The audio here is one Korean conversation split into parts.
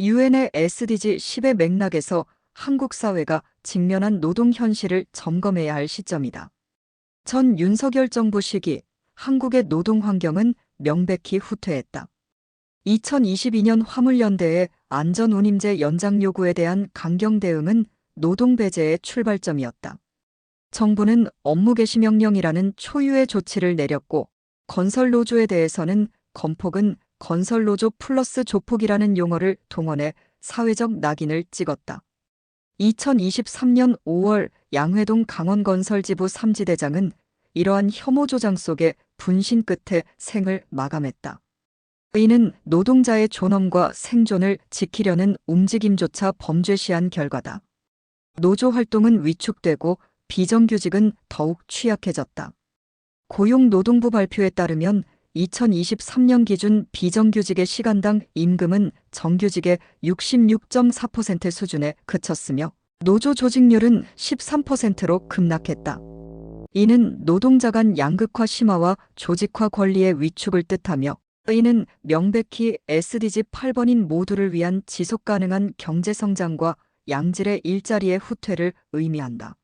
유엔의 SDG 10의 맥락에서 한국 사회가 직면한 노동 현실을 점검해야 할 시점이다. 전 윤석열 정부 시기 한국의 노동 환경은 명백히 후퇴했다. 2022년 화물연대의 안전운임제 연장 요구에 대한 강경 대응은 노동 배제의 출발점이었다. 정부는 업무 개시 명령이라는 초유의 조치를 내렸고 건설 노조에 대해서는 건폭은 건설 노조 플러스 조폭이라는 용어를 동원해 사회적 낙인을 찍었다. 2023년 5월 양회동 강원건설지부 3지대장은 이러한 혐오 조장 속에 분신 끝에 생을 마감했다. 이는 노동자의 존엄과 생존을 지키려는 움직임조차 범죄시한 결과다. 노조 활동은 위축되고 비정규직은 더욱 취약해졌다. 고용노동부 발표에 따르면 2023년 기준 비정규직의 시간당 임금은 정규직의 66.4% 수준에 그쳤으며 노조 조직률은 13%로 급락했다. 이는 노동자 간 양극화 심화와 조직화 권리의 위축을 뜻하며 이는 명백히 SDG 8번인 모두를 위한 지속 가능한 경제 성장과 양질의 일자리의 후퇴를 의미한다.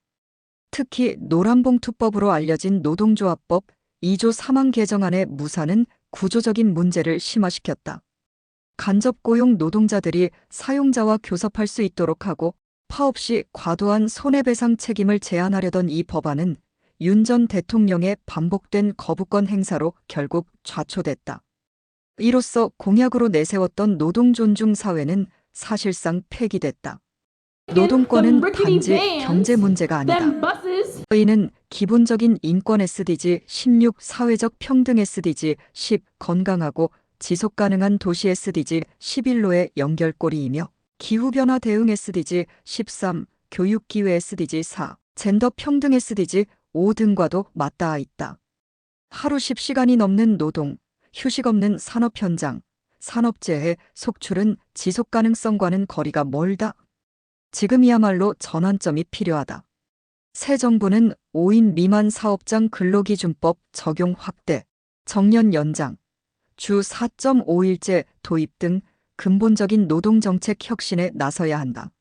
특히 노란봉투법으로 알려진 노동조합법 2조 3항 개정안의 무사는 구조적인 문제를 심화시켰다. 간접 고용 노동자들이 사용자와 교섭할 수 있도록 하고 파업 시 과도한 손해배상 책임을 제한하려던 이 법안은 윤 전 대통령의 반복된 거부권 행사로 결국 좌초됐다. 이로써 공약으로 내세웠던 노동 존중 사회는 사실상 폐기됐다. 노동권은 단지 경제 문제가 아니다. 이는 기본적인 인권 SDG 16 사회적 평등 SDG 10 건강하고 지속 가능한 도시 SDG 11로의 연결고리이며 기후변화 대응 SDG 13 교육 기회 SDG 4 젠더 평등 SDG 5 등과도 맞닿아 있다. 하루 10시간이 넘는 노동, 휴식 없는 산업 현장, 산업재해 속출은 지속 가능성과는 거리가 멀다. 지금이야말로 전환점이 필요하다. 새 정부는 5인 미만 사업장 근로기준법 적용 확대, 정년 연장, 주 4.5일제 도입 등 근본적인 노동정책 혁신에 나서야 한다.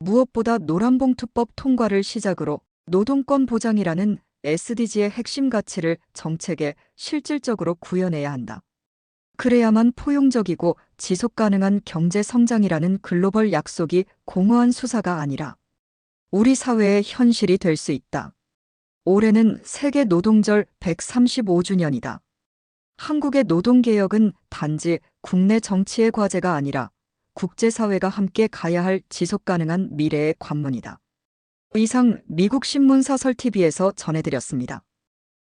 무엇보다 노란봉투법 통과를 시작으로 노동권 보장이라는 SDG의 핵심 가치를 정책에 실질적으로 구현해야 한다. 그래야만 포용적이고 지속 가능한 경제 성장이라는 글로벌 약속이 공허한 수사가 아니라 우리 사회의 현실이 될 수 있다. 올해는 세계 노동절 135주년이다. 한국의 노동개혁은 단지 국내 정치의 과제가 아니라 국제사회가 함께 가야 할 지속 가능한 미래의 관문이다. 이상 미국 신문사설 TV에서 전해드렸습니다.